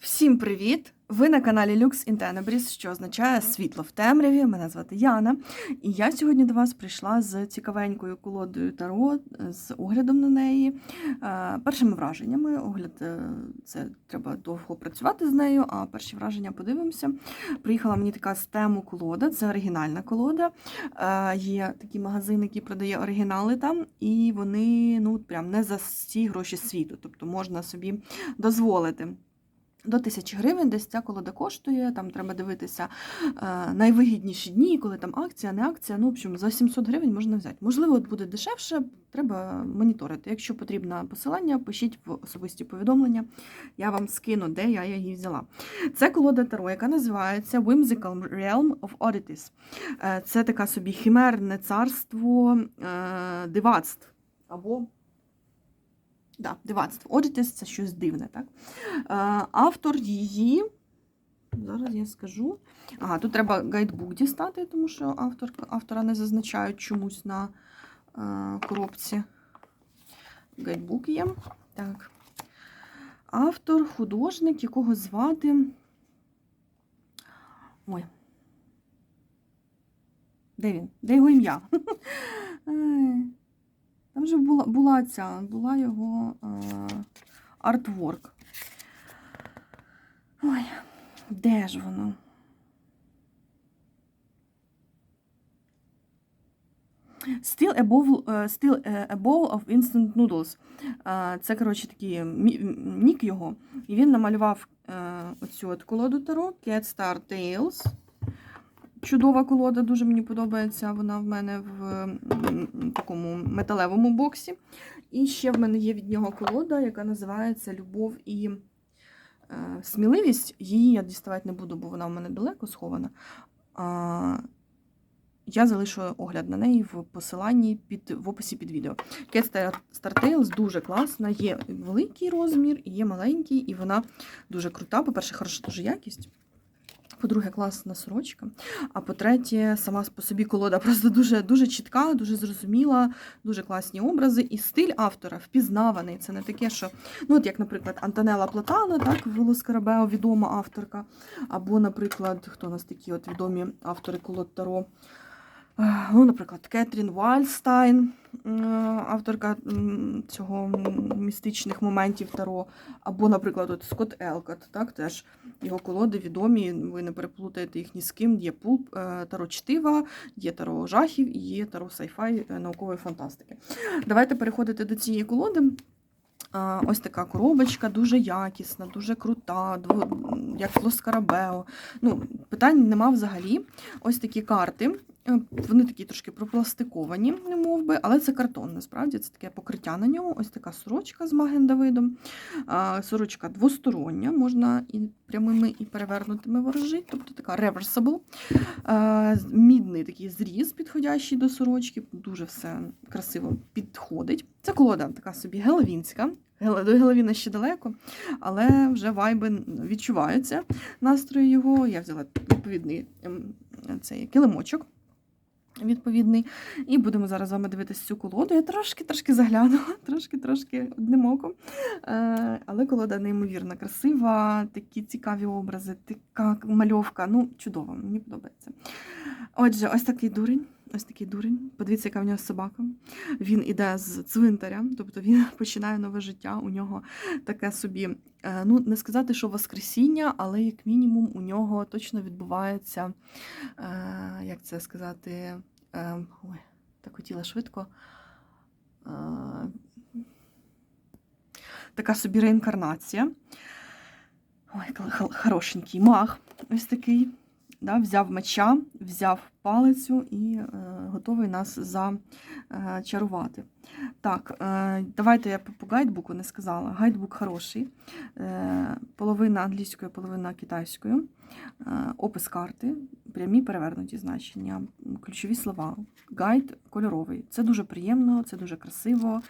Всім привіт! Ви на каналі Lux in Tenebris, що означає світло в темряві. Мене звати Яна. І я сьогодні до вас прийшла з цікавенькою колодою Таро, з оглядом на неї. Е, Першими враженнями. Огляд е, це треба довго працювати з нею, а перші враження подивимося. Приїхала мені така з тему колода, це оригінальна колода. Е, Є такий магазин, який продає оригінали там, і вони ну прям не за всі гроші світу. Тобто можна собі дозволити. До тисячі гривень десь ця колода коштує, там треба дивитися е, найвигідніші дні, коли там акція, не акція. Ну, в общем, за 700 гривень можна взяти. Можливо, буде дешевше, треба моніторити. Якщо потрібно посилання, пишіть в особисті повідомлення. Я вам скину, де я її взяла. Це колода Таро, яка називається Whimsical Realm of Oddities. Е, це така собі химерне царство е, дивацтв. Або Да, дивацтво. Oddities – це щось дивне, так? Е, Автор її. Зараз я скажу. Ага, тут треба гайдбук дістати, тому що автор, автора не зазначають чомусь на е, коробці. Гайдбук є. Так. Автор, художник, якого звати. Ой. Де він? Де його ім'я? Там вже була, була ця, була його е, артворк. Ой, де ж воно? Still a bowl, е, still a bowl of instant noodles. Е, Це, коротше, такий нік його. І він намалював е, оцю от колоду Таро Cat Star Tales. Чудова колода, дуже мені подобається. Вона в мене в такому металевому боксі. І ще в мене є від нього колода, яка називається Любов і е, сміливість. Її я діставати не буду, бо вона в мене далеко схована. Я залишу огляд на неї в посиланні під, в описі під відео. Cat Star- Tales дуже класна. Є великий розмір, є маленький, і вона дуже крута. По-перше, хороша дуже якість. По-друге, класна сорочка. А по-третє, сама по собі колода просто дуже дуже чітка, дуже зрозуміла, дуже класні образи. І стиль автора впізнаваний. Це не таке, що, ну, от як, наприклад, Антонела Платана, так, Скарабео, відома авторка. Або, наприклад, хто у нас такі от відомі автори колод Таро. Е, Ну, наприклад, Кетрін Вальстайн, е, авторка цього містичних моментів Таро. Або, наприклад, от Скотт Елкот, так, теж його колоди відомі, ви не переплутаєте їх ні з ким. Є пул е, Таро Чтива, є Таро Жахів і є Таро Сайфай наукової фантастики. Давайте переходити до цієї колоди. Ось така коробочка, дуже якісна, дуже крута, як Флоскарабео. Ну, питань нема взагалі. Ось такі карти. Е, Вони такі трошки пропластиковані, не мов би, але це картон, насправді це таке покриття на ньому. Ось така сорочка з Маген-Давидом. Сорочка двостороння, можна і прямими, і перевернутими ворожити, тобто така. Е, Мідний такий зріз, підходящий до сорочки, дуже все красиво підходить. Це колода така собі геловінська. До Геловіна ще далеко, але вже вайби відчуваються. Настрої його. Я взяла відповідний ем, цей килимочок. Відповідний. І будемо зараз з вами дивитися цю колоду. Я трошки-трошки заглянула, трошки-трошки одним оком. Е, але колода неймовірно красива, такі цікаві образи, така мальовка. Ну, чудово, мені подобається. Отже, ось такий дурень. Ось такий дурень. Подивіться, яка в нього собака. Він іде з цвинтаря, тобто він починає нове життя. У нього таке собі, ну не сказати, що воскресіння, але як мінімум у нього точно відбувається, е, як це сказати, е, ой, так хотіла швидко. Е, така собі реінкарнація. Ой, хорошенький маг. Ось такий. Да, взяв меча, взяв палицю і е, готовий нас зачарувати. Так, е, давайте я по гайдбуку не сказала. Гайдбук хороший. Е, половина англійською, половина китайською. Е, опис карти, прямі перевернуті значення, ключові слова. Гайд кольоровий. Це дуже приємно, це дуже красиво.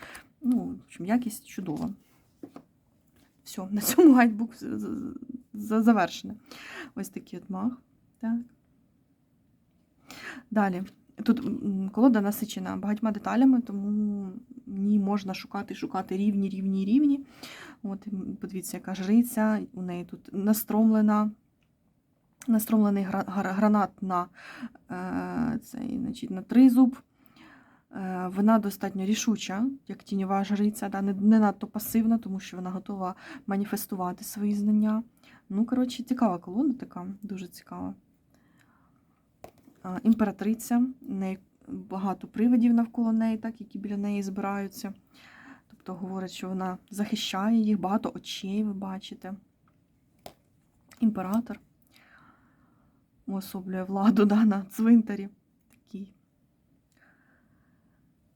Ну, общем, якість чудова. Все, на цьому гайдбук з- з- з- завершений. Ось такий от маг. Так. Далі. Тут колода насичена багатьма деталями, тому ній можна шукати, шукати рівні, рівні, рівні. От, подивіться, яка жриця, у неї тут настромлена, настромлений гра- гра- гранат на, е, цей, значить, на тризуб. Е, Вона достатньо рішуча, як тіньова жриця, да, не, не надто пасивна, тому що вона готова маніфестувати свої знання. Ну, коротше, цікава колода така, дуже цікава. Імператриця, неї багато привидів навколо неї, так, які біля неї збираються. Тобто говорять, що вона захищає їх, багато очей, ви бачите. Імператор уособлює владу да, на цвинтарі. Такий.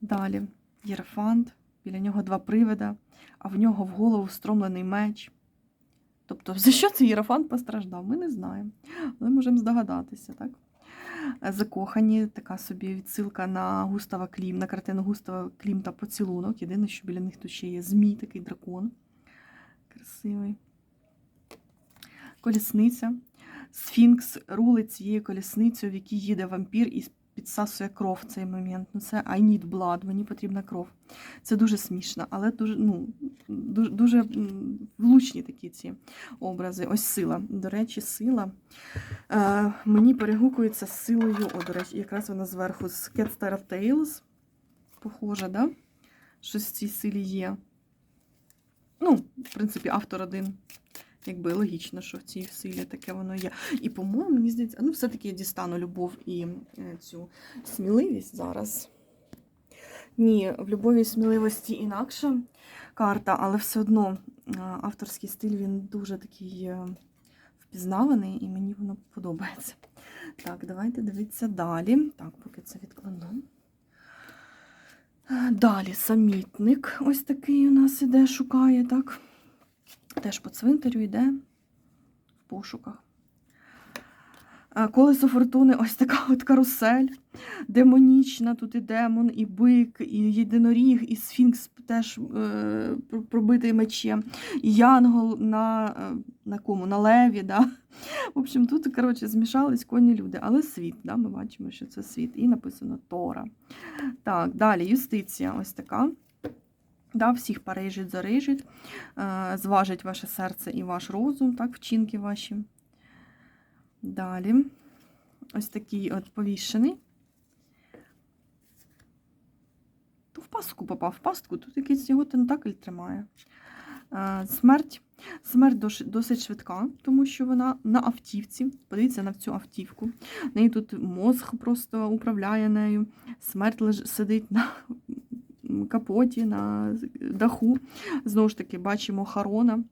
Далі Єрофант, біля нього два привида, а в нього в голову встромлений меч. Тобто, за що цей Єрофант постраждав, ми не знаємо. Але можемо здогадатися, так? Закохані, така собі відсилка на Густава Клім, на картину Густава Клім та Поцілунок. Єдине, що біля них тут ще є змій, такий дракон. Красивий. Колісниця. Сфінкс рулить цією колісницею, в якій їде вампір і підсасує кров в цей момент. Ну, це I need blood, мені потрібна кров. Це дуже смішно, але дуже, ну, дуже, дуже влучні такі ці образи. Ось сила. До речі, сила. Е, мені перегукується з силою, о, до речі, якраз вона зверху з Cat Star Tales. Похоже, да? Щось в цій силі є. Ну, в принципі, автор один. Якби логічно, що в цій силі таке воно є. І, по-моєму, мені здається, ну, все-таки я дістану любов і е, цю сміливість зараз. Ні, в любові і сміливості інакша карта, але все одно е, авторський стиль він дуже такий е, впізнаваний, і мені воно подобається. Так, давайте дивитися далі. Так, поки це відкладу. Далі самітник. Ось такий у нас іде, шукає, так. Теж по цвинтарю йде в пошуках. Е, Колесо фортуни, ось така от карусель. Демонічна, тут і демон, і бик, і єдиноріг, і сфінкс теж е, пробитий мечем, і янгол на, е, на кому? На леві. Да? В общем, тут, коротше, змішались коні люди, але світ, да? ми бачимо, що це світ. І написано Тора. Так, далі юстиція ось така. Да, всіх перейжить, зарижить, е, зважить ваше серце і ваш розум, так, вчинки ваші. Далі. Ось такий от повішений. То в пастку попав, в пастку, тут якийсь його тентакль тримає. Е, Смерть. Смерть досить швидка, тому що вона на автівці. Подивіться на цю автівку. В неї тут мозг просто управляє нею. Смерть леж... сидить на капоті, на даху. Знову ж таки, бачимо Харона,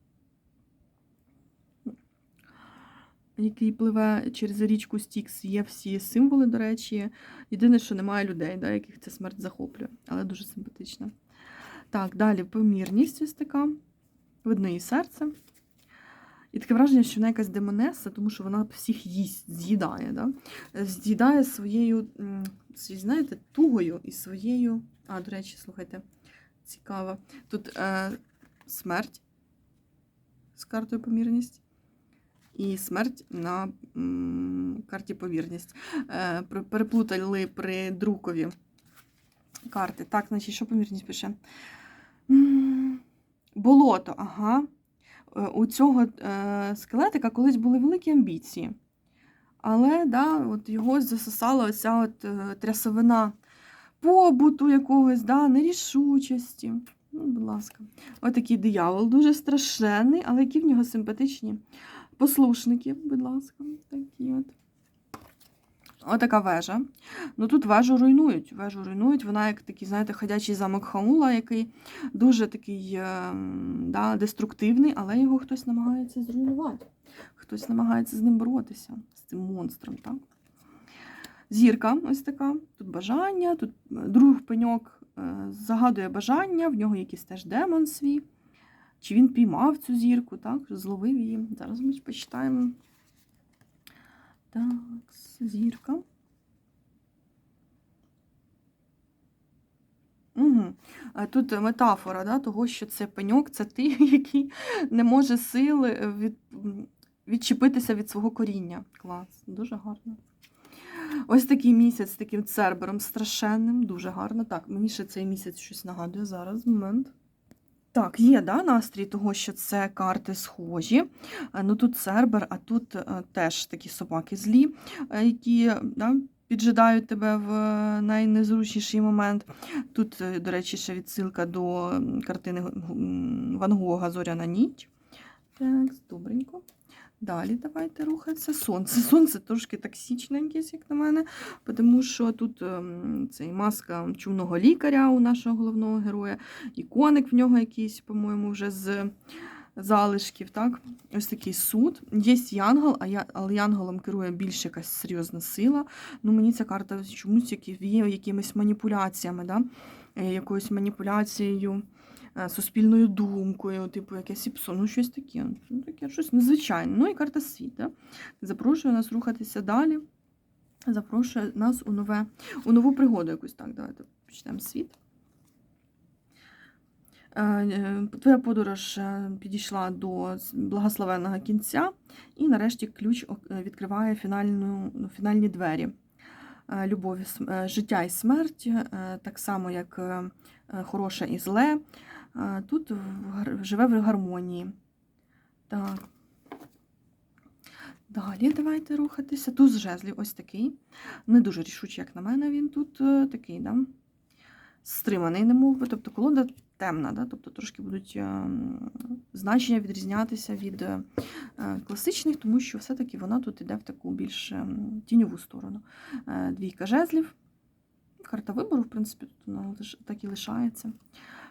який пливе через річку Стікс. Є всі символи, до речі. Єдине, що немає людей, да, яких ця смерть захоплює, але дуже симпатична. Так, далі помірність ось така. Видно її серце. І таке враження, що вона якась демонеса, тому що вона всіх їсть, з'їдає. Да? З'їдає своєю, знаєте, тугою і своєю. А, до речі, слухайте, цікаво. Тут е, смерть з картою помірність. І смерть на м, карті повірність. Е, переплутали при друкові карти. Так, значить, що помірність пише? Болото, ага. Е, У цього е, скелетика колись були великі амбіції. Але да, от його засосала оця от, е, трясовина побуту якогось, да, нерішучості. Ну, будь ласка. Отакий диявол, дуже страшенний, але які в нього симпатичні послушники, будь ласка. Такі от. Отака вежа. Ну тут вежу руйнують. Вежу руйнують. Вона як такий, знаєте, ходячий замок Хаула, який дуже такий е, да, деструктивний, але його хтось намагається зруйнувати. Хтось намагається з ним боротися, з цим монстром. Так? Зірка ось така. Тут бажання, тут е, друг пеньок е, загадує бажання, в нього якийсь теж демон свій. Чи він піймав цю зірку, так? зловив її. Зараз ми почитаємо. Так, зірка. Угу. Тут метафора да, того, що це пеньок, це ти, який не може сили від, відчепитися від свого коріння. Клас, дуже гарно. Ось такий місяць з таким цербером страшенним, дуже гарно. Так, мені ще цей місяць щось нагадує зараз. Момент. Так, є да, настрій того, що це карти схожі. Е, Ну тут Цербер, а тут е, теж такі собаки злі, е, які да, піджидають тебе в найнезручніший момент. Тут, до речі, ще відсилка до картини Ван Гога Зоряна ніч. Так, добренько. Далі давайте рухатися. Сонце. Сонце трошки токсичне, якесь, як на мене, тому що тут ем, цей маска чумного лікаря у нашого головного героя, і коник в нього якийсь, по-моєму, вже з залишків. Так? Ось такий суд. Є янгол, а я, але янголом керує більш якась серйозна сила. Ну, мені ця карта чомусь є якимись маніпуляціями, да? Е, якоюсь маніпуляцією суспільною думкою, типу якесь іпсо, ну щось таке. Ну, таке щось незвичайне. Ну і карта світ. Да? Запрошує нас рухатися далі. Запрошує нас у нове, у нову пригоду якусь. Так, давайте почнемо світ. Е, е, Твоя подорож е, підійшла до благословенного кінця, і нарешті ключ е, відкриває фінальну, ну, фінальні двері. Е, Любов, і см- е, життя і смерть, е, так само як е, е, хороше і зле. Тут живе в гармонії. Так. Далі давайте рухатися. Туз жезлів ось такий. Не дуже рішучий, як на мене, він тут е, такий, да? стриманий, не мов би. Тобто колода темна, да? тобто трошки будуть е, значення відрізнятися від е, класичних, тому що все-таки вона тут іде в таку більш тіньову сторону. Двійка жезлів. Карта вибору, в принципі, тут вона так і лишається.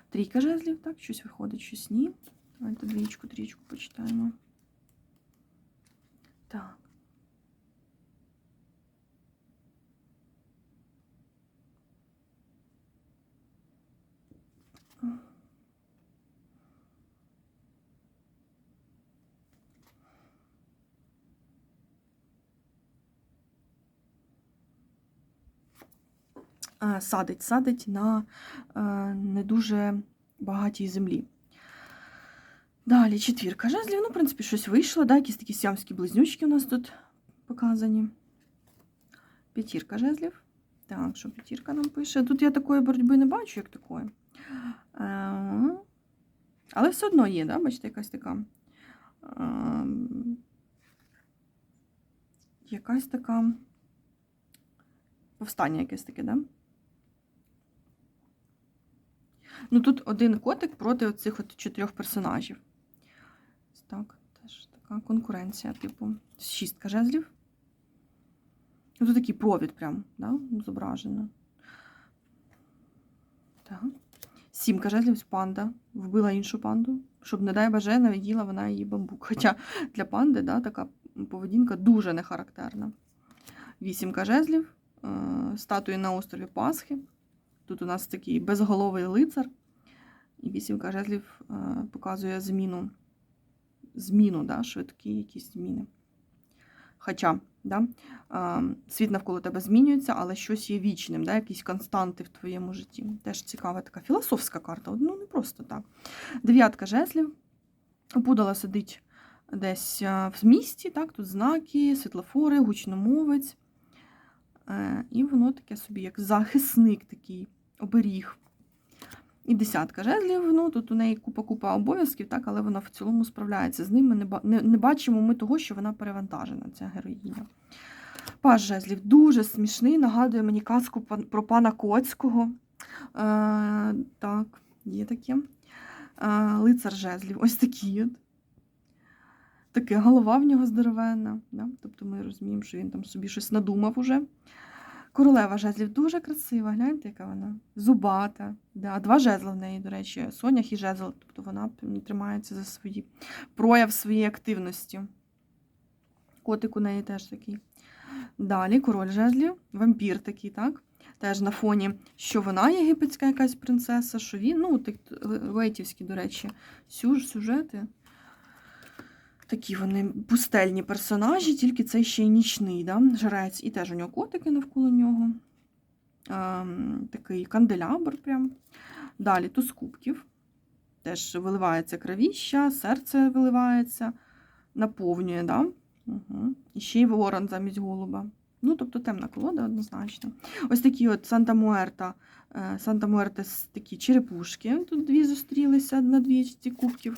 Трійка жезлів, так, щось виходить, щось ні. Давайте двічку, трічку почитаємо. Так. Е, Садить, садить на е, не дуже багатій землі. Далі четвірка жезлів. Ну, в принципі, щось вийшло, да? якісь такі сямські близнючки у нас тут показані. П'ятірка жезлів. Так, що п'ятірка нам пише? Тут я такої боротьби не бачу, як такої. Е, Але все одно є, да? бачите, якась така. е, Якась така. Повстання якесь таке, да? Ну, тут один котик проти оцих от чотирьох персонажів. Так, теж така конкуренція, типу, шістка жезлів. Ну, тут такий провід прям, да, зображено. Так. Сімка жезлів панда. Вбила іншу панду, щоб, не дай боже, не вона її бамбук. Хоча для панди да, така поведінка дуже нехарактерна. Вісімка жезлів, е, статуї на острові Пасхи. Тут у нас такий безголовий лицар. І вісімка жезлів е, показує зміну. Зміну, да, швидкі якісь зміни. Хоча да, е, світ навколо тебе змінюється, але щось є вічним, да, якісь константи в твоєму житті. Теж цікава така філософська карта. Ну, не просто так. Дев'ятка жезлів. Опудала сидить десь е, в місті, так, тут знаки, світлофори, гучномовець. І воно таке собі, як захисник такий, оберіг. І десятка жезлів, ну тут у неї купа-купа обов'язків, так, але вона в цілому справляється з ними. Не, не, не бачимо ми того, що вона перевантажена, ця героїня. Паж жезлів дуже смішний, нагадує мені казку про пана Коцького. Е, так, є таке. Е, лицар жезлів, ось такий от. Таке голова в нього здоровенна. Да? Тобто ми розуміємо, що він там собі щось надумав уже. Королева жезлів дуже красива, гляньте, яка вона зубата. Да, два жезла в неї, до речі, сонях і жезл. Тобто вона тримається за свої прояв своєї активності. Котик у неї теж такий. Далі король жезлів, вампір такий, так? Теж на фоні, що вона єгипетська якась принцеса, що він, ну, так, лейтівські, до речі, сюж, сюжети. Такі вони пустельні персонажі, тільки цей ще й нічний, да? жрець. І теж у нього котики навколо нього. Ем, такий канделябр прям. Далі туз кубків. Теж виливається кровіща, серце виливається, наповнює, да? Угу. І ще й ворон замість голуба. Ну, тобто темна колода однозначно. Ось такі от Санта Муерта Е, Санта Муертес такі черепушки. Тут дві зустрілися на двічці кубків.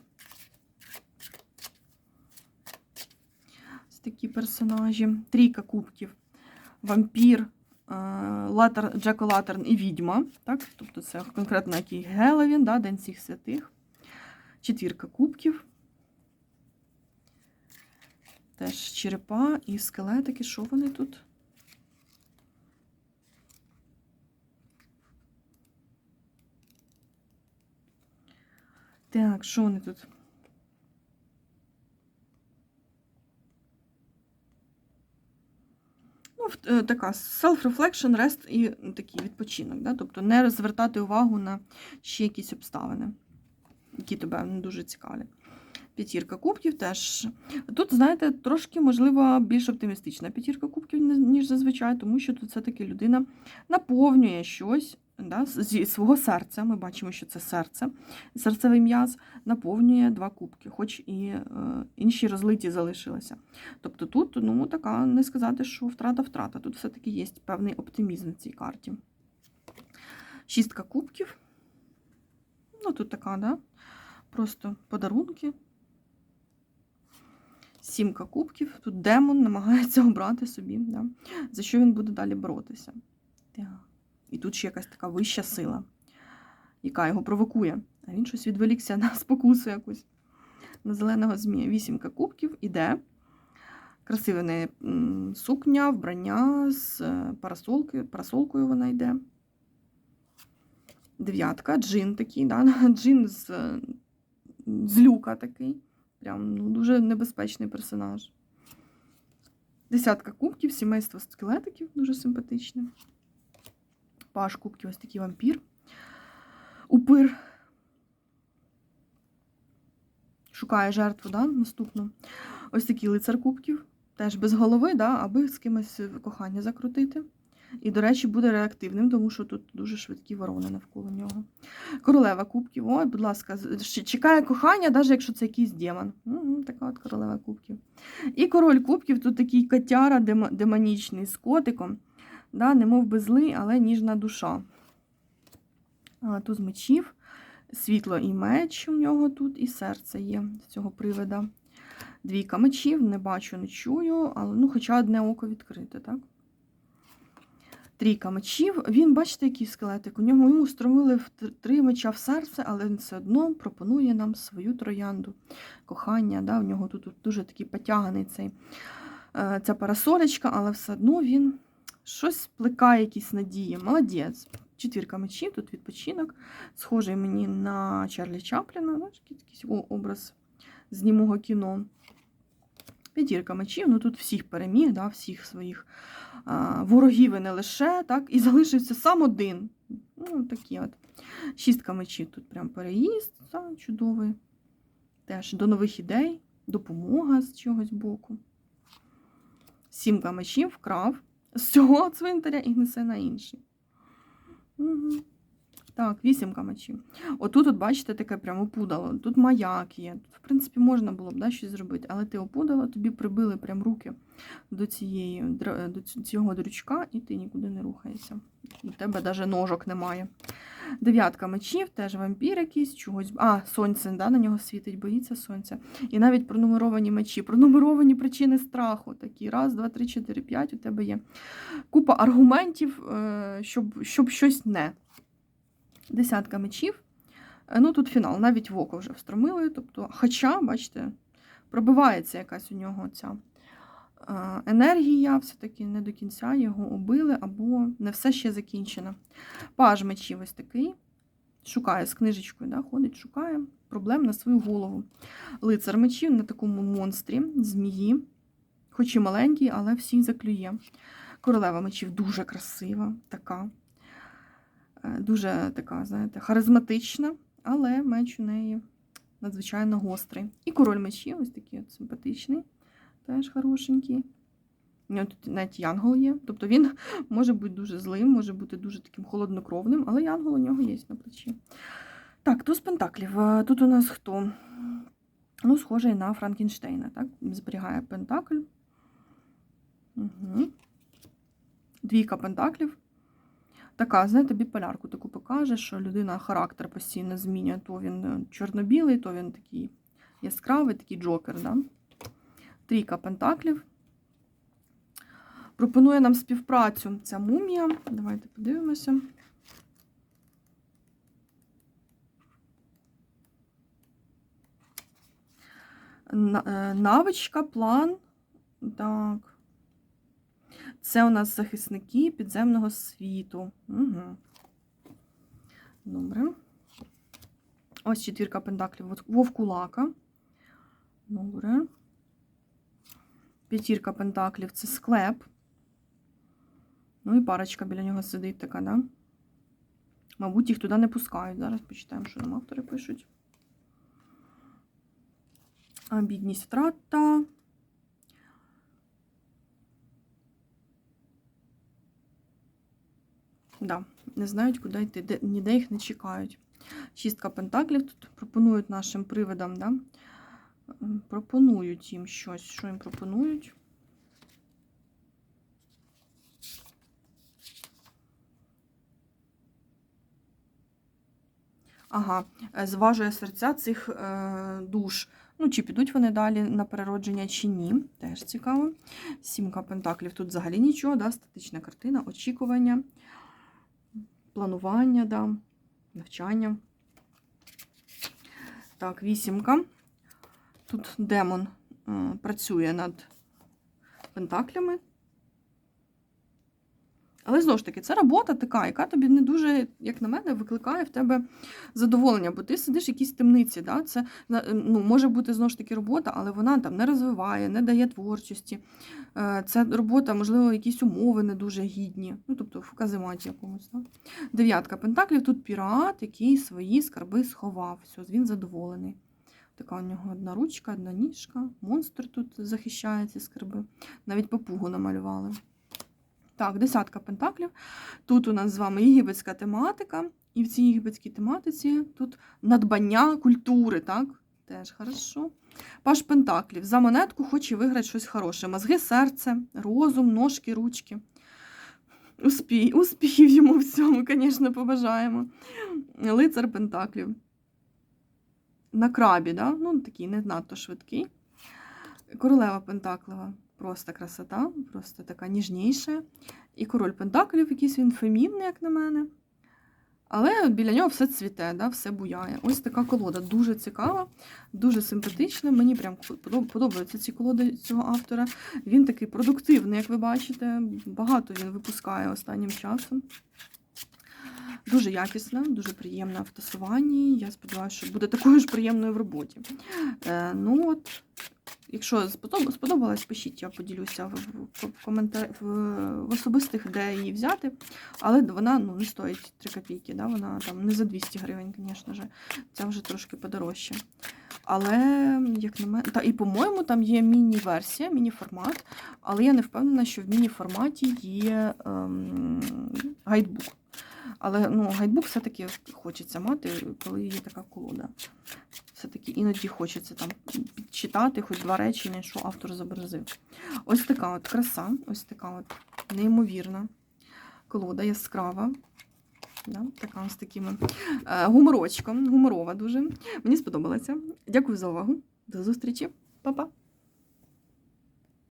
Ось такі персонажі. Трійка кубків. Вампір, е, Джеко Латерн і відьма. Так? Тобто це конкретно який Геловін, да, День всіх святих. Четвірка кубків. Теж черепа і скелетики. Що вони тут? Так, що вони тут? Ну, в- е, така self-reflection, rest і такий відпочинок. Да? Тобто не звертати увагу на ще якісь обставини, які тебе не дуже цікавлять. П'ятірка кубків теж. Тут, знаєте, трошки, можливо, більш оптимістична п'ятірка кубків, ніж зазвичай, тому що тут все-таки людина наповнює щось да, зі свого серця. Ми бачимо, що це серце, серцевий м'яз наповнює два кубки, хоч і е, інші розлиті залишилися. Тобто тут, ну, така, не сказати, що втрата-втрата. Тут все-таки є певний оптимізм в цій карті. Шістка кубків. Ну, тут така, да? Просто подарунки. Сімка кубків. Тут демон намагається обрати собі, да? за що він буде далі боротися. Так. І тут ще якась така вища сила, яка його провокує. А він щось відволікся на спокусу якусь. На зеленого змія. Вісімка кубків іде. Красиве в неї сукня, вбрання з е, парасолки, парасолкою вона йде. Дев'ятка, джин такий, да? джин з, е, з люка такий. Прям ну, дуже небезпечний персонаж. Десятка кубків, сімейство скелетиків, дуже симпатичне. Паш кубків, ось такий вампір. Упир. Шукає жертву, да? наступну. Ось такий лицар кубків. Теж без голови, да? аби з кимось кохання закрутити. І, до речі, буде реактивним, тому що тут дуже швидкі ворони навколо нього. Королева кубків. Ой, будь ласка, чекає кохання, навіть якщо це якийсь демон. Угу, така от королева кубків. І король кубків тут такий котяра демонічний з котиком. Да, немов би злий, але ніжна душа. А, Туз мечів, світло і меч у нього тут, і серце є з цього привида. Двійка мечів, не бачу, не чую, але ну, хоча одне око відкрите, так? Трійка мечів. Він, бачите, який скелетик. У ньому йому стромили в три меча в серце, але він все одно пропонує нам свою троянду. Кохання. Да? У нього тут, тут дуже такий потяганий цей, е, ця парасолечка, але все одно він щось плекає, якісь надії. Молодець. Четвірка мечів, тут відпочинок. Схожий мені на Чарлі Чапліна, знаєш, якийсь образ з німого кіно. П'ятірка мечів, ну тут всіх переміг, да, всіх своїх а, ворогів і не лише, так, і залишився сам один. Ну, такі от. Шістка мечів тут прям переїзд, да, чудовий. Теж до нових ідей, допомога з чогось боку. Сімка мечів вкрав з цього цвинтаря і несе на інший. Угу. Так, вісімка мечів. Отут, от, бачите, таке прямо опудало. Тут маяк є. Тут, в принципі, можна було б да, щось зробити, але ти опудала, тобі прибили прям руки до, цієї, до цього дрючка, і ти нікуди не рухаєшся. У тебе навіть ножок немає. Дев'ятка мечів, теж вампір якийсь, чогось. А, сонце, да, на нього світить, боїться сонця. І навіть пронумеровані мечі, пронумеровані причини страху. Такі раз, два, три, чотири, п'ять. У тебе є купа аргументів, е, щоб, щоб щось не. Десятка мечів. Е, Ну, тут фінал, навіть в вже встромили. Тобто, хоча, бачите, пробивається якась у нього ця е, енергія, все-таки не до кінця його убили, або не все ще закінчено. Паж мечів ось такий. Шукає з книжечкою, да, ходить, шукає проблем на свою голову. Лицар мечів на такому монстрі, змії, хоч і маленький, але всіх заклює. Королева мечів дуже красива, така. Е, Дуже така, знаєте, харизматична, але меч у неї надзвичайно гострий. І король мечів, ось такий от симпатичний, теж хорошенький. У нього тут навіть янгол є. Тобто він може бути дуже злим, може бути дуже таким холоднокровним, але янгол у нього є на плечі. Так, туз пентаклів. Е, Тут у нас хто? Ну, схожий на Франкенштейна, так? Зберігає пентакль. Угу. Двійка пентаклів. Така, знаєте, біполярку таку покаже, що людина характер постійно змінює. То він е, чорно-білий, то він такий яскравий, такий джокер. Да? Трійка пентаклів. Пропонує нам співпрацю ця мумія. Давайте подивимося. Е, Навичка, план. Так. Це у нас захисники підземного світу. Угу. Добре. Ось четвірка пентаклів вовкулака. Добре. П'ятірка пентаклів це склеп. Ну і парочка біля нього сидить така, да? Мабуть, їх туди не пускають. Зараз почитаємо, що нам автори пишуть. А, Бідність втрата. Да, не знають, куди йти, де, ніде їх не чекають. Шістка пентаклів тут пропонують нашим привидам, да? Пропонують їм щось. Що їм пропонують? Ага, е, зважує серця цих е, душ. Ну, чи підуть вони далі на переродження, чи ні. Теж цікаво. Сімка пентаклів. Тут взагалі нічого, да? статична картина, очікування, планування, да? навчання. Так, вісімка. Тут демон е, працює над пентаклями. Але знову ж таки, це робота така, яка тобі не дуже, як на мене, викликає в тебе задоволення, бо ти сидиш в якійсь темниці. Да? Це ну, може бути знову ж таки робота, але вона там не розвиває, не дає творчості. Е, Це робота, можливо, якісь умови не дуже гідні. Ну, тобто в казематі якомусь. Да? Дев'ятка пентаклів, тут пірат, який свої скарби сховав. Все, він задоволений. Така у нього одна ручка, одна ніжка. Монстр тут захищає ці скарби. Навіть папугу намалювали. Так, десятка пентаклів. Тут у нас з вами єгипетська тематика, і в цій єгипетській тематиці тут надбання культури, так? Теж хорошо. Паш пентаклів. За монетку хоче виграти щось хороше. Мозги, серце, розум, ножки, ручки. Успіх, успіхів йому в цьому, звісно, побажаємо. Лицар пентаклів. На крабі, да? ну такий не надто швидкий. Королева Пентаклева. Просто красота, просто така ніжніша. І король Пентаклів, якийсь він фемінний, як на мене. Але біля нього все цвіте, да, все буяє. Ось така колода. Дуже цікава, дуже симпатична. Мені прям подобаються ці колоди цього автора. Він такий продуктивний, як ви бачите. Багато він випускає останнім часом. Дуже якісна, дуже приємна в тасуванні. Я сподіваюся, що буде такою ж приємною в роботі. Е, ну от, Якщо сподобалось, пишіть, я поділюся в, коментар... в, в особистих, де її взяти. Але вона ну, не стоїть 3 копійки, да? вона там не за 200 гривень, звісно ж. Ця вже трошки подорожче. Але, як на мене, та і, по-моєму, там є міні-версія, міні-формат, але я не впевнена, що в міні-форматі є ем, гайдбук. Але ну, гайдбук все-таки хочеться мати, коли є така колода. Все-таки іноді хочеться там підчитати хоч два речення, що автор зобразив. Ось така от краса, ось така от неймовірна колода, яскрава. Да, така з такими е, гуморочком, гуморова дуже. Мені сподобалося. Дякую за увагу. До зустрічі. Па-па!